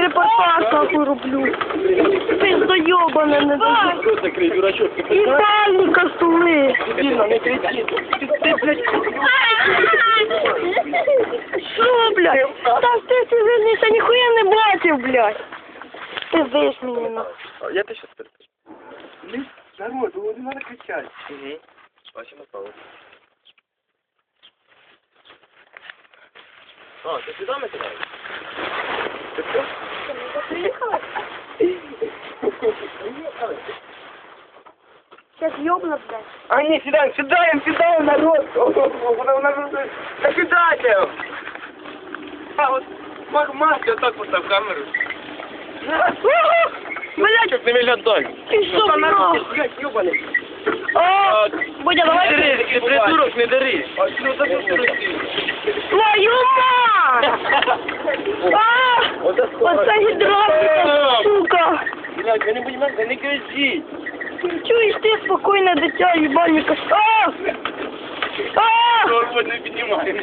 репортаж нахуй роблю. Пиздойобане, не дай. Рот закрий, дурачок. Ти І пальника стули. Дебільно, не кричи. Ти, ти, блядь, Що, блядь? Та ти ти вернися, ніхуя не бачив, блядь. Пиздиш мені, на. Я тебе сейчас перескажу. Народ, ну не надо кричать. Угу. Спасибо, Павел. А, ты сюда накидаешь? Сейчас ёбна, блядь. А, не, сюда, сюда, сюда, народ! Да сюда, тебя! А, вот, мах, мах, вот так вот в камеру. Блядь, Как на миллион долларов. ти що, Там народ, блядь? блядь, ёбаный. О, Будя, Не давай. дари, ти придурок, не дари. А що за Твою мать! А! Оце гідравліка, сука! Блядь, ви не понимаєте, не кричіть. Чуєш ти спокійне дитя, їбальника? А! А! Торбу не піднімаємо.